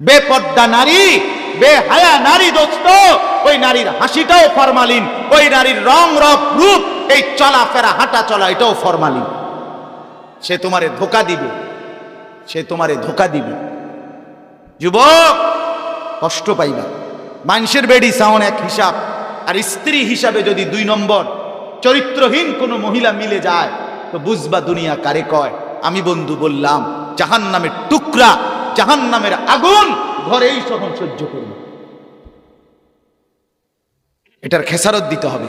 বেপর্দা নারী, বেহায়া নারী দোস্ত, ওই নারীর হাসিটাও ফরমালিন, ওই নারীর রং রব রূপ, এই চলাফেরা, হাঁটা চলা, এটাও ফরমালিন। সে তোমারে ধোকা দিবে, সে তোমারে ধোকা দিবে। যুবক, কষ্ট পাইবা। মানুষের বেডি সাউন্ড এক হিসাব, আর স্ত্রী হিসাবে যদি দুই নম্বর, চরিত্রহীন কোনো মহিলা মিলে যায়, তো বুঝবা দুনিয়া কারে কয়। আমি বন্ধু বললাম জাহান নামের টুকরা জাহান নামের আগুন ঘরেই সহন সহ্য করব। এটার খেসারত দিতে হবে।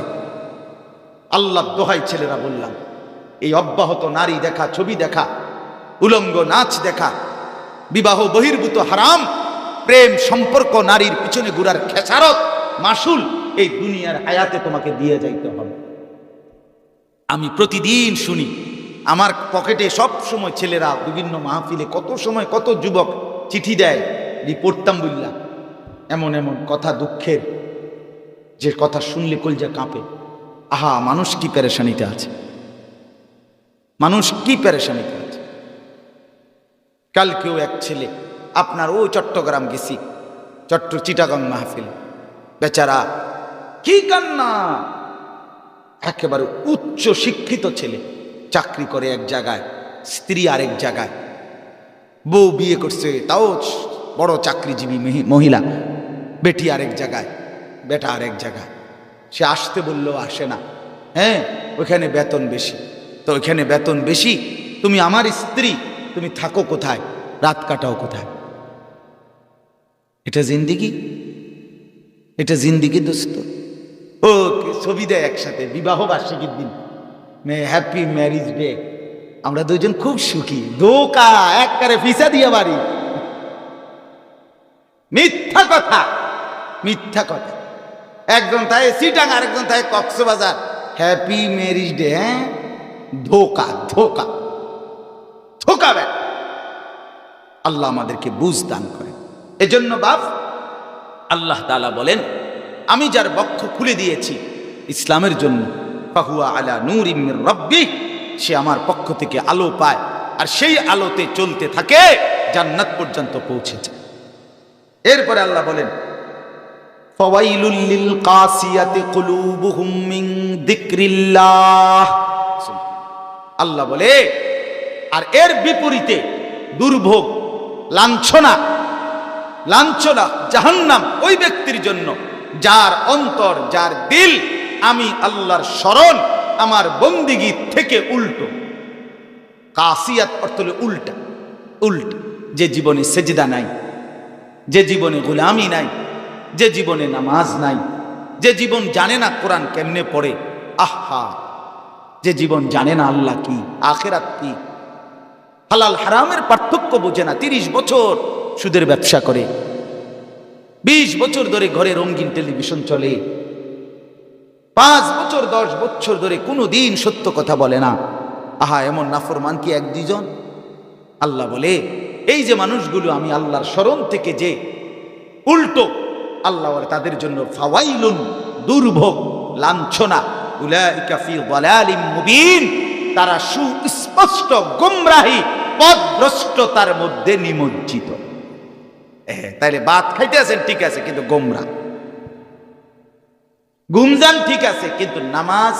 আল্লাহ দোহাই ছেলেরা বললাম, এই অব্যাহত নারী দেখা, ছবি দেখা, উলঙ্গ নাচ দেখা, বিবাহ বহির্ভূত হারাম, প্রেম সম্পর্ক নারীর পিছনে ঘুরার খেসারত, মাসুল এই দুনিয়ার আয়াতে তোমাকে দিয়ে যাইতে হবে। আমি প্রতিদিন শুনি আমার পকেটে সব সময় ছেলেরা বিভিন্ন মাহফিলে কত সময় কত যুবক চিঠি দেয় পড়তাম বুঝলাম এমন এমন কথা দুঃখের, যে কথা শুনলে কলজা কাঁপে। আহা, মানুষ কি পেরেশানিতে আছে? মানুষ কি পেরেশানিতে আছে? কালকেও এক ছেলে, আপনার ও চট্টগ্রাম গেছি, চট্ট, চিটাগাং মাহফিল। বেচারা, কি কান্না? একেবারে উচ্চ শিক্ষিত ছেলে। চাকরি করে এক জায়গায়, স্ত্রী আরেক জায়গায়। বউ বিয়ে করছে, তাও বড় চাকরিজীবী মহিলা। বেটি আরেক জায়গায়, বেটা আরেক জায়গায়। সে আসতে বললেও আসে না। হ্যাঁ ওইখানে বেতন বেশি। তো ওইখানে বেতন বেশি, তুমি আমার স্ত্রী, তুমি থাকো কোথায়? রাত কাটাও কোথায়? এটা জিন্দিগি? এটা জিন্দিগি দোস্ত। ও, ছবি দেয় একসাথে বিবাহ বার্ষিকীর দিন। Happy marriage day. আমরা দুজন খুব সুখী। দোকা একবারে ফিসা দিয়ে বাড়ি। মিথ্যা কথা মিথ্যা কথা। একজন তাই সিটাং, আরেকজন তাই কক্সবাজার। হ্যাপি ম্যারিজ ডে হ্যাঁ? ধোকা ধোকা। ধোকা ব্যাট আল্লাহ আমাদেরকে বুঝ দান করে এজন্য বাপ, আল্লাহ তাআলা বলেন, আমি যার বক্ষ খুলে দিয়েছি ইসলামের জন্য ফাহুয়া আলা নূর ইমির রব্বি, সে আমার পক্ষ থেকে আলো পায় আর সেই আলোতে চলতে থাকে, জান্নাত পর্যন্ত পৌঁছেছে এরপরে আল্লাহ বলেন কাসিয়াতি আল্লাহ বলে, আর এর বিপরীতে দুর্ভোগ, লাঞ্ছনা লাঞ্ছনা, জাহান্নাম ওই ব্যক্তির জন্য, যার অন্তর, যার দিল আমি আল্লাহর স্মরণ আমার বন্দিগি থেকে উল্টো। কাসিয়াত অর্থ হলো উল্টা। উল্টা, যে জীবনে সেজদা নাই, যে জীবনে গোলামি নাই, যে জীবনে নামাজ নাই, যে জীবন জানে না কোরআন কেমনে পড়ে, আহা, যে জীবন জানে না আল্লাহ কি, আখেরাত কি। হালাল হারামের পার্থক্য বোঝে না, তিরিশ বছর সুদের ব্যবসা করে, বিশ বছর ধরে ঘরে রঙিন টেলিভিশন চলে পাঁচ বছর, দশ বছর ধরে কোনো দিন সত্য কথা বলে না। আহা, এমন নাফরমান কি এক দুজন আল্লাহ বলে, এই যে মানুষগুলো আমি আল্লাহর স্মরণ থেকে যে উল্টো, আল্লাহ বলে, তাদের জন্য ফাওয়াইলুন দুর্ভোগ, লাঞ্ছনা তারা সুস্পষ্ট গোমরাহি পথভ্রষ্টতার মধ্যে নিমজ্জিত। তাইলে ভাত খাইতে আছেন, ঠিক আছে, কিন্তু গোমরা। গুমজান ঠিক আছে, কিন্তু নামাজ,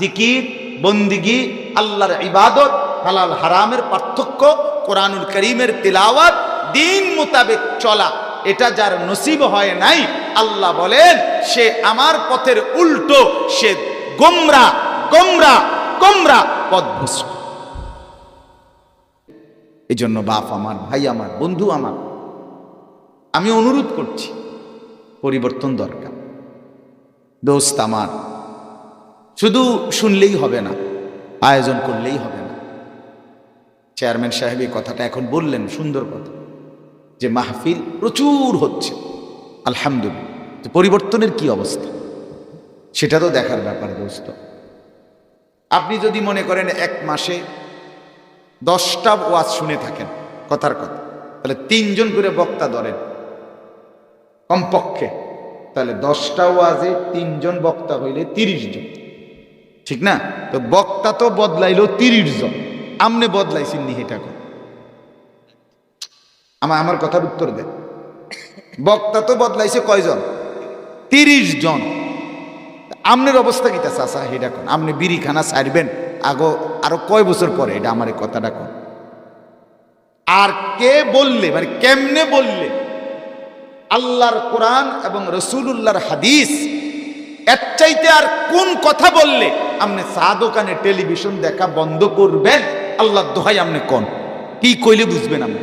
জিকির, বন্দিগি, আল্লাহর ইবাদত, হালাল হারামের পার্থক্য, কোরআনুল করিমের তিলাওয়াত, দিন মোতাবেক চলা, এটা যার নসিব হয় নাই, আল্লাহ বলেন, সে আমার পথের উল্টো, সে গোমরা গোমরা গোমরা পথভ্রষ্ট। এই জন্য বাপ আমার, ভাই আমার, বন্ধু আমার, আমি অনুরোধ করছি, পরিবর্তন দরকার। দোস্ত আমার, শুধু শুনলেই হবে না, আয়োজন করলেই হবে না। চেয়ারম্যান সাহেব এই কথাটা এখন বললেন, সুন্দর কথা, যে মাহফিল প্রচুর হচ্ছে, আলহামদুলিল্লাহ। পরিবর্তনের কি অবস্থা? সেটা তো দেখার ব্যাপার দোস্ত। আপনি যদি মনে করেন এক মাসে দশটা ওয়াজ শুনে থাকেন, কথার কথা, তাহলে তিনজন করে বক্তা ধরেন, কমপক্ষে। তাহলে দশটা ওয়াজে তিনজন বক্তা হইলে তিরিশ জন। ঠিক না? তো বক্তা তো বদলাইলো তিরিশ জন। আমনে বদলাইছেন নি কর। আমার আমার কথার উত্তর দেন। বক্তা তো বদলাইছে কয়জন? তিরিশ জন। আমনের অবস্থা কি চাষা এটা কোন? আপনি বিড়ি খানা ছাড়বেন। আগো আরও কয় বছর পরে এটা আমার কথাটা কোন? আর কে বললে? মানে কেমনে বললে? আল্লাহর কোরআন এবং রসুলুল্লাহর হাদিস, এর চাইতে আর কোন কথা বললে আপনি চা দোকানে টেলিভিশন দেখা বন্ধ করবেন? আল্লাহ দোহাই আপনি কোন? কি কইলে বুঝবেন আপনি?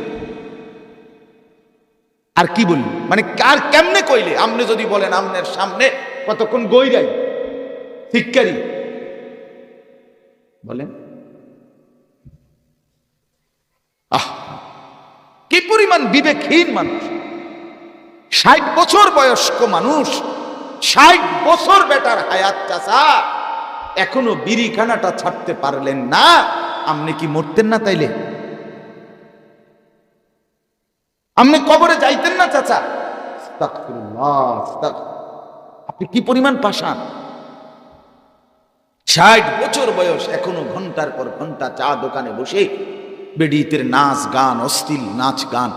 আর কি বললি মানে আর কেমনে কইলে? আপনি যদি বলেন আপনার সামনে কতক্ষণ গইরাই শিক্ষারি বলেন। আহ! কি পরিমাণ বিবেকহীন মানুষ। ষাট বছর বয়স্ক মানুষ, ষাট বছর বেটার হায়াত চাষা এখনও বিড়িখানাটা ছাড়তে পারলেন না, আপনি কি মরতেন না তাইলে? আপনি কবরে যাইতেন না চাচা? আপনি কি পরিমাণ পাশান ষাট বছর বয়স, এখনও ঘণ্টার পর ঘণ্টা চা দোকানে বসে, বেডিতের নাচ গান, অশ্লীল নাচ গান,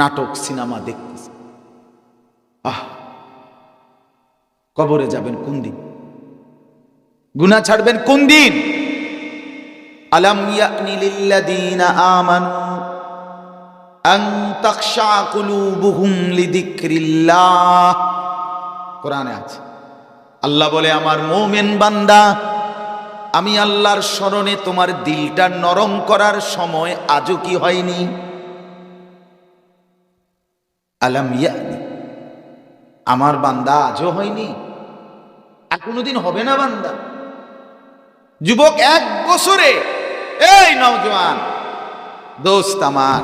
নাটক, সিনেমা দেখতেছে আহ কবরে যাবেন কোন দিন? গুনা ছাড়বেন কোন দিন? আছে, আল্লাহ বলে, আমার মুমিন বান্দা, আমি আল্লাহর স্মরণে তোমার দিলটা নরম করার সময় আজও কি হয়নি? আলাম ইয়ানি আমার বান্দা আজও হয়নি। আর কোনোদিন হবে না বান্দা। যুবক, এক বছরে, এই নওজোয়ান, দোস্ত আমার,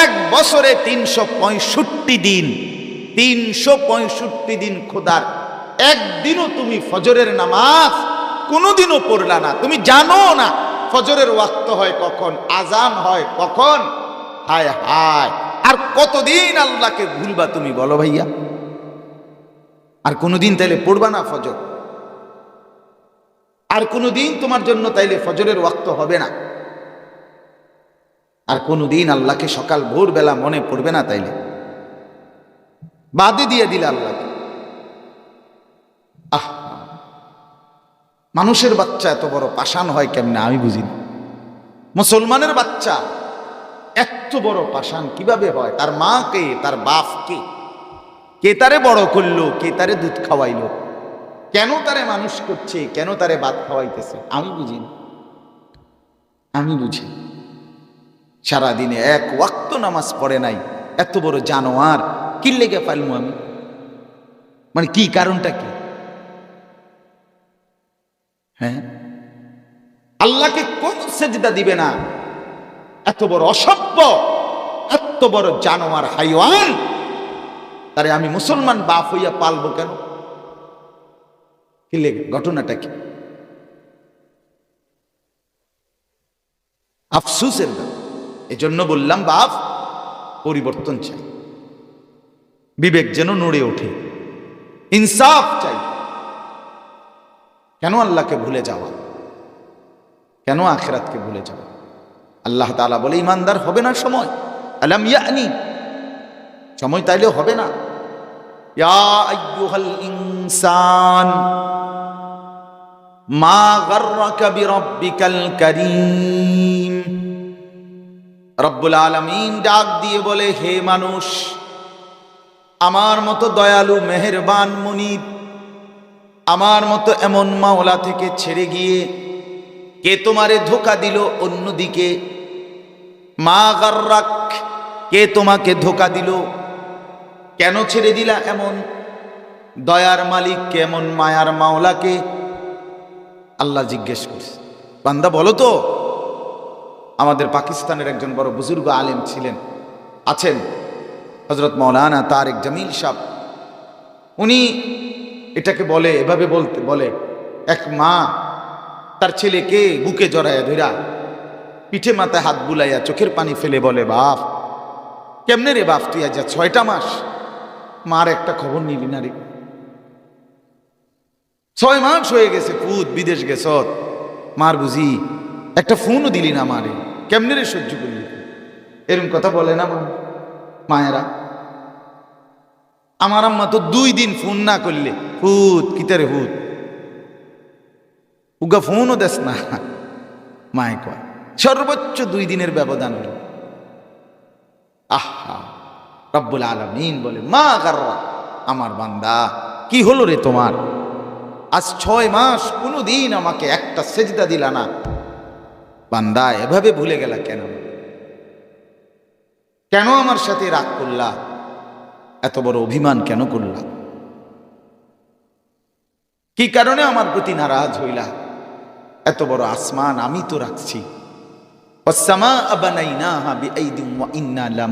এক বছরে তিনশো পঁয়ষট্টি দিন, তিনশো পঁয়ষট্টি দিন খোদার, একদিনও তুমি ফজরের নামাজ কোনোদিনও পড়লা না। তুমি জানো না ফজরের ওয়াক্ত হয় কখন আজান হয় কখন। হায় হায়, আর কতদিন আল্লাহকে ভুলবা তুমি বলো ভাইয়া। আর কোনোদিন তাইলে পড়বা না ফজর। আর কোনোদিন তোমার জন্য তাইলে ফজরের ওয়াক্ত হবে না। আর কোনোদিন আল্লাহকে সকাল ভোরবেলা মনে পড়বে না তাইলে। বাদে দিয়ে দিলে আল্লাহকে। আহ, মানুষের বাচ্চা এত বড় পাষাণ হয় কেমনে আমি বুঝি না। মুসলমানের বাচ্চা এত বড় পাষাণ কীভাবে হয়? তার মা কে? তার বাপ কে তারে বড় করল, কে তারে দুধ খাওয়াইলো? কেন তারে মানুষ করছে? কেন তারে ভাত খাওয়াইতেছে? আমি বুঝি আমি বুঝি সারাদিনে এক ওয়াক্ত নামাজ পড়ে নাই। এত বড় জানোয়ার, কি লেগে পাইলমু আমি? মানে কি কারণটা কি? হ্যাঁ? আল্লাহকে কোন সেজদা দিবে না? এত বড় অসভ্য, এত বড় জানোয়ার, হাইওয়ান তারে আমি মুসলমান বাপ হইয়া পালবো কেন? কি লেগে? ঘটনাটা কি? আফসুসের ব্যাপার। এজন্য বললাম, বাপ, পরিবর্তন চাই। বিবেক যেন নড়ে ওঠে। ইনসাফ চাই। কেন আল্লাহকে ভুলে যাওয়া? কেন আখেরাতকে ভুলে যাওয়া? আল্লাহ তাআলা বলে, ইমানদার হবে না সময়। আলাম ইয়ানি? সময় তাইলেও হবে না। ইনসান মা গাররাকা বিরাব্বিকাল কারীম রব্বুল আলামিন ডাক দিয়ে বলে হে মানুষ আমার মতো দয়ালু মেহেরবান মুনিব আমার মতো এমন মাওলা থেকে ছেড়ে গিয়ে, কে তোমারে ধোকা দিল অন্যদিকে? মা গার্রাক, কে তোমাকে ধোকা দিল কেন ছেড়ে দিলা এমন? দয়ার মালিক কেমন মায়ার মাওলাকে আল্লাহ জিজ্ঞেস করছে। বান্দা, বলো তো, আমাদের পাকিস্তানের একজন বড় বুজুর্গ আলেম ছিলেন, আছেন হজরত মৌলানা তারেক জামিল সাহ উনি এটাকে বলে, এভাবে বলতে, বলে, এক মা, তার ছেলেকে বুকে জড়াইয়া ধইরা পিঠে মাথায় হাত বুলাইয়া চোখের পানি ফেলে বলে, বাপ, কেমনে রে বাপ, তুই আজ ছয়টা মাস মার একটা খবর নিলি না রে। ছয় মাস হয়ে গেছে, পুত, বিদেশ গেছ। মার বুঝি, একটা ফোনও দিলি না মারে। কেমনে রে সহ্য করলি এরকম কথা বলে না মায়েরা। আমার আম্মা তো দুই দিন ফোন না করলে হুত কিতারে হুত উগা ফোনও দেস না। মায় কয়, সর্বোচ্চ দুই দিনের ব্যবধান আহা। রব্বুল আলমিন বলে, মা কার আমার বান্দা, কি হলো রে তোমার? আজ ছয় মাস কোনো দিন আমাকে একটা সেজদা দিলা না। বান্দা, এভাবে ভুলে গেলা কেন? কেন আমার সাথে রাগ করলা? এত বড় অভিমান কেন করলা? কি কারণে আমার প্রতি নারাজ হইলা? এত বড় আসমান আমি তো রাখছি। অসামা আবানাইনা হা বি আইদিম ইন্না লা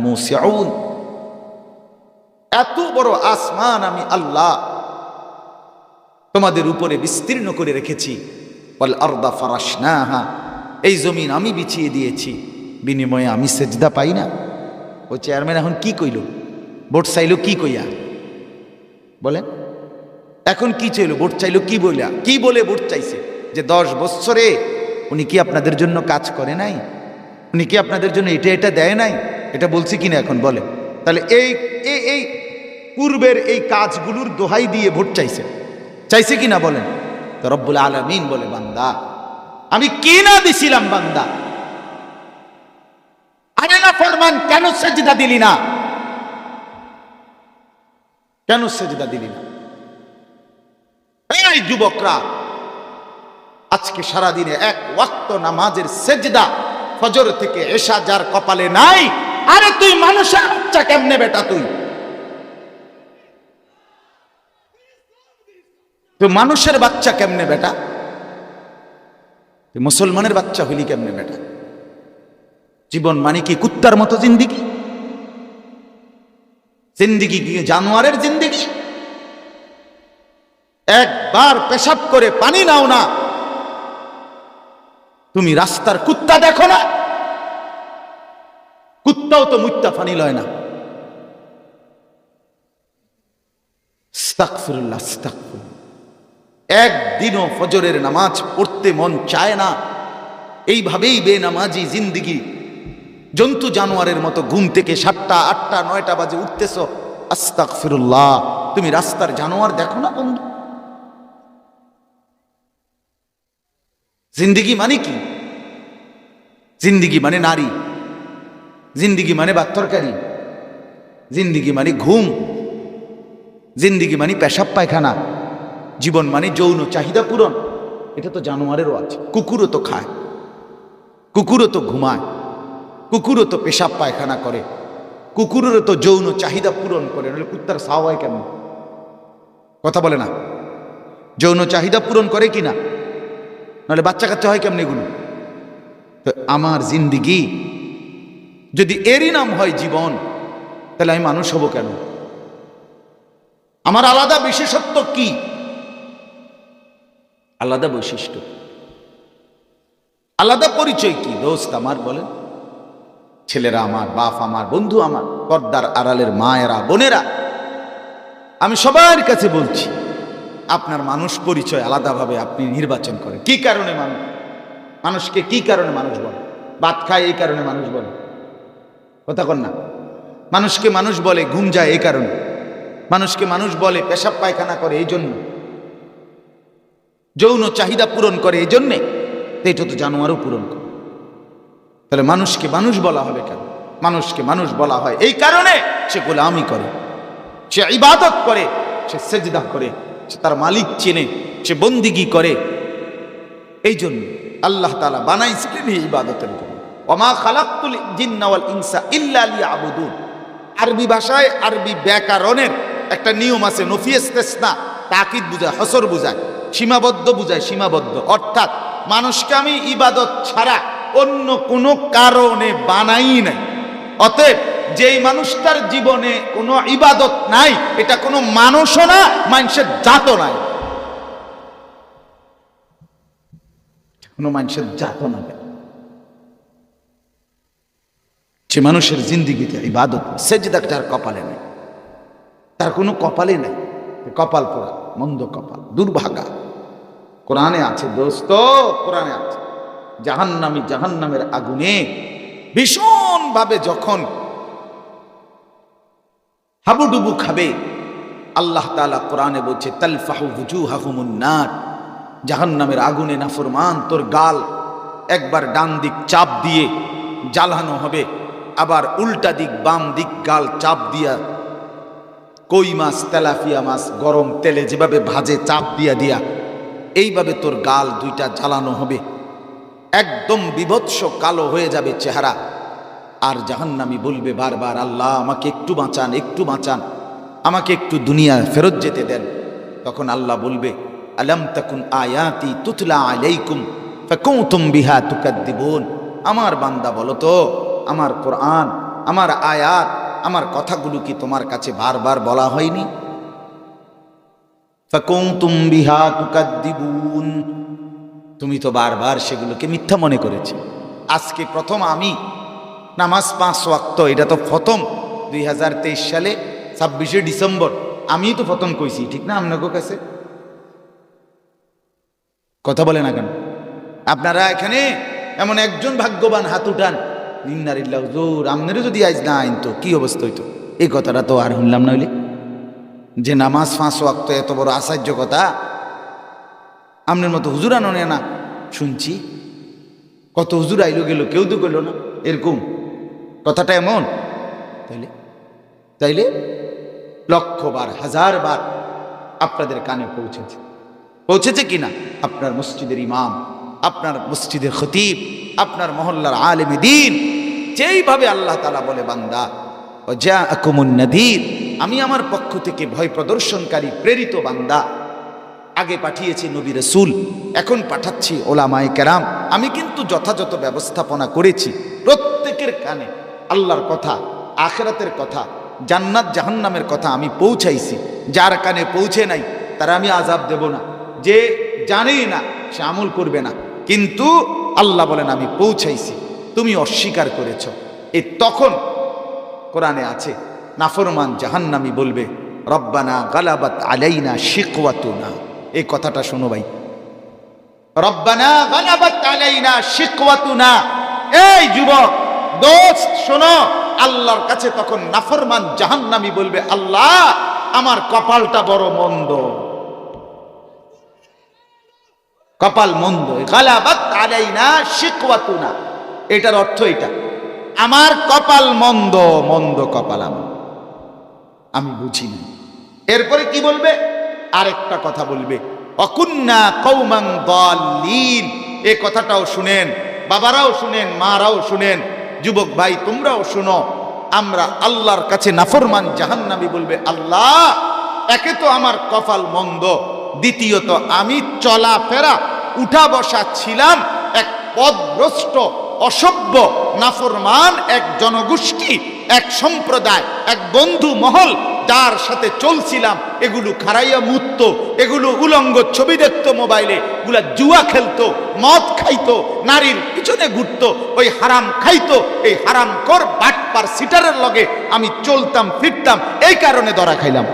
এত বড় আসমান আমি আল্লাহ। তোমাদের উপরে বিস্তীর্ণ করে রেখেছি। আরদা ফারাশনাহা। এই জমিন আমি বিছিয়ে দিয়েছি। বিনিময়ে আমি সেজদা পাই না। ও চেয়ারম্যান এখন কি কইল? ভোট চাইল কি কইয়া? বলেন। এখন কি চাইল? ভোট চাইল কি বইলা? কি বলে ভোট চাইছে? যে দশ বৎসরে উনি কি আপনাদের জন্য কাজ করে নাই? উনি কি আপনাদের জন্য এটা এটা দেয় নাই? এটা বলছি কিনা এখন? বলে তাহলে এই এই পূর্বের এই কাজগুলোর দোহাই দিয়ে ভোট চাইছে। চাইছে কিনা বলেন? তো রব্বুল আলমিন বলে, বান্দা, আমি কি না দিছিলাম, বান্দা। আরে না, ফরমান, কেন সেজদা দিলি না? কেন সেজদা দিলি না? এই যুবকরা, আজকে সারাদিনে এক ওয়াক্ত নামাজের সেজদা ফজর থেকে এসা যার কপালে নাই, আরে তুই মানুষের বাচ্চা কেমনে বেটা তুই? তুই মানুষের বাচ্চা কেমনে বেটা? মুসলমানের বাচ্চা হইলি কেমনে বেটা? জীবন মানে কি কুত্তার মতো জিন্দিগি? জিন্দিগি কি জানোয়ারের জিন্দিগি? একবার পেশাব করে পানি নাও না। তুমি রাস্তার কুত্তা দেখো না। কুত্তাও তো মুত্তা ফানি লয় না। আস্তাগফিরুল্লাহ, আস্তাগফিরুল্লাহ। একদিনও ফজরের নামাজ পড়তে মন চায় না। এইভাবেই বেনামাজি জিন্দিগি। জন্তু জানোয়ারের মতো ঘুম থেকে সাতটা, আটটা, নয়টা বাজে উঠতেছ। আস্তাক ফিরুল্লাহ তুমি রাস্তার জানোয়ার দেখো না বন্ধু। জিন্দিগি মানে কি? জিন্দিগি মানে নারী। জিন্দিগি মানে বাত্তরকারী জিন্দিগি মানে ঘুম। জিন্দিগি মানে পেশাব পায়খানা। জীবন মানে যৌন চাহিদা পূরণ। এটা তো জানোয়ারেরও আছে। কুকুরও তো খায়। কুকুরও তো ঘুমায়। কুকুরও তো পেশাব পায়খানা করে। কুকুরেরও তো যৌন চাহিদা পূরণ করে। নাহলে কুত্তার সাও হয় কেমন কথা বলে না। যৌন চাহিদা পূরণ করে কি না? নাহলে বাচ্চা কাচ্চা হয় কেমন এগুলো? তো আমার জিন্দিগি, যদি এরই নাম হয় জীবন, তাহলে আমি মানুষ হব কেন? আমার আলাদা বিশেষত্ব কি? আলাদা বৈশিষ্ট্য। আলাদা পরিচয় কি? দোস্ত আমার বলেন। ছেলেরা আমার, বাপ আমার, বন্ধু আমার, পর্দার আড়ালের মায়েরা, বোনেরা। আমি সবার কাছে বলছি, আপনার মানুষ পরিচয় আলাদাভাবে আপনি নির্বাচন করেন। কি কারণে মানুষ? মানুষকে কি কারণে মানুষ বলে? ভাত খায় এই কারণে মানুষ বলে? কথা কন না। মানুষকে মানুষ বলে, ঘুম যায় এই কারণে। মানুষকে মানুষ বলে, পেশাব পায়খানা করে এই জন্য। যৌন চাহিদা পূরণ করে এই জন্যে এটা তো জানোয়ারও পূরণ করে। তাহলে মানুষকে মানুষ বলা হবে কেন? মানুষকে মানুষ বলা হয় এই কারণে সে গোলামি করে, সে ইবাদত করে, সে সেজদা করে, সে তার মালিক চেনে, সে বন্দিগি করে। এই জন্য আল্লাহ তালা বানাইছিলেন এই ইবাদতের জন্য অমা খালাক্তুল জিন্নাওয়াল ইনসা ইল্লা লিয়াবুদুন। আরবি ভাষায় আরবি ব্যাকরণের একটা নিয়ম আছে নফিয়েস্তেসনা তাকিদ বুঝায়, হসর বুঝায়, সীমাবদ্ধ বুঝায়, সীমাবদ্ধ। অর্থাৎ মানুষকে আমি ইবাদত ছাড়া অন্য কোনো কারণে বানাই নাই। অতএব যেই মানুষটার জীবনে কোনো ইবাদত নাই, এটা কোনো মানুষও না, মানুষের জাতও নাই। কোনো মানুষের জাতও না সে মানুষের জিন্দিগিতে ইবাদত সেজদা তার কপালে নেই। তার কোনো কপালে নেই। কপাল পোড়া, মন্দ কপাল, দুর্ভাগা। কোরআনে আছে দোস্ত, কোরআনে আছে। জাহান্নামি জাহান্নামের আগুনে ভীষণভাবে যখন হাবুডুবু খাবে, আল্লাহ তাআলা কোরআনে বলছে, তালফাহু বুজুহাহুমুন নার। জাহান্নামের আগুনে নাফরমান, তোর গাল একবার ডান দিক চাপ দিয়ে জ্বালানো হবে, আবার উল্টা দিক বাম দিক গাল চাপ দিয়া কই মাছ, তেলাফিয়া মাছ, গরম তেলে যেভাবে ভাজে, চাপ দিয়া দিয়া, এইভাবে তোর গাল দুইটা জ্বালানো হবে। একদম বিভৎস কালো হয়ে যাবে চেহারা। আর জাহান্নামি বলবে বারবার, আল্লাহ, আমাকে একটু বাঁচান একটু বাঁচান, আমাকে একটু দুনিয়া ফেরত যেতে দেন। তখন আল্লাহ বলবে, আলম তাকুন আয়াতি তুতলা আলাইকুম ফাকুতুম বিহা তুকাদ্দিবুন। আমার বান্দা বলো তো, আমার কোরআন, আমার আয়াত আমার কথাগুলো কি তোমার কাছে বারবার বলা হয়নি? তুমি তো বারবার সেগুলোকে মিথ্যা মনে করেছে। আজকে প্রথম আমি নামাজ পাঁচ ওয়াক্ত, এটা তো প্রথম দুই হাজার তেইশ সালে, ছাব্বিশে ডিসেম্বর। আমি তো প্রথম কইছি, ঠিক না আপনাকে কাছে? কথা বলে না কেন? আপনারা এখানে এমন একজন ভাগ্যবান হাত উঠান নিন্নারিল্লাহ জোর আপনারও যদি আজ না আইন তো, কি অবস্থা হইতো? এই কথাটা তো আর শুনলাম না হইলে। যে নামাজ ফাঁস ওয়াক্ত এত বড় আশ্চর্য কথা আপনার মতো হুজুর আনো না শুনছি। কত হুজুর আইলো গেল, কেউ তো করল না, এরকম। কথাটা এমন। তাইলে? তাইলে? লক্ষ বার হাজার বার আপনাদের কানে পৌঁছেছে। পৌঁছেছে কিনা? আপনার মসজিদের ইমাম, আপনার মসজিদের খতিব, আপনার মহল্লার আলেমে দিন যেইভাবে আল্লাহ তালা বলে, বান্দা ও যা নদীর আমি আমার পক্ষ থেকে ভয় প্রদর্শনকারী প্রেরিত বান্দা। আগে পাঠিয়েছি নবী রসুল, এখন পাঠাচ্ছি ওলামায়ে কেরাম। আমি কিন্তু যথাযথ ব্যবস্থাপনা করেছি। প্রত্যেকের কানে আল্লাহর কথা, আখেরাতের কথা, জান্নাত, জাহান্নামের কথা আমি পৌঁছাইছি। যার কানে পৌঁছে নাই, তারা আমি আজাব দেব না। যে জানেই না, সে আমল করবে না। কিন্তু আল্লাহ বলেন, আমি পৌঁছাইছি। তুমি অস্বীকার করেছ। এ তখন কোরআনে আছে, নাফরমান জাহান্নামি বলবে, রব্বানা গালাবাত আলাইনা শিকওয়াতুনা। এই কথাটা শোনো ভাই। রব্বানা গালাবাত আলাইনা শিকওয়াতুনা। এই যুবক, দোস্ত, শোনো, আল্লাহর কাছে তখন নাফরমান জাহান্নামি বলবে, আল্লাহ, আমার কপালটা বড় মন্দ। কপাল মন্দ। গালাবাত আলাইনা শিকওয়াতুনা। এটার অর্থ এটা। আমার কপাল মন্দ মন্দ কপাল আমার। আমি বুঝি না এরপরে কি বলবে? আরেকটা কথা বলবে। অকুন্না কৌমাং দলিন। এ কথাটাও শুনেন, বাবারাও শুনেন, মারাও শুনেন। যুবক ভাই, তোমরাও শুনো। আমরা আল্লাহর কাছে নাফরমান জাহান্নাবি বলবে, আল্লাহ, একে তো আমার কপাল মন্দ। দ্বিতীয়ত, আমি চলাফেরা, উঠা বসা ছিলাম এক পদভ্রষ্ট অসভ্য, নাফরমান এক জনগোষ্ঠী, এক সম্প্রদায়, এক বন্ধু মহল, যার সাথে চলছিলাম, এগুলো খারাইয়া মুত্ত, এগুলো উলঙ্গ ছবি দেখতো মোবাইলে গুলা জুয়া খেলতো, মদ খাইতো, নারীর পিছনে ঘুরত, ওই হারাম খাইতো, এই হারাম কর বাটপার সিটারের লগে আমি চলতাম, ফিরতাম, এই কারণে ধরা খাইলাম।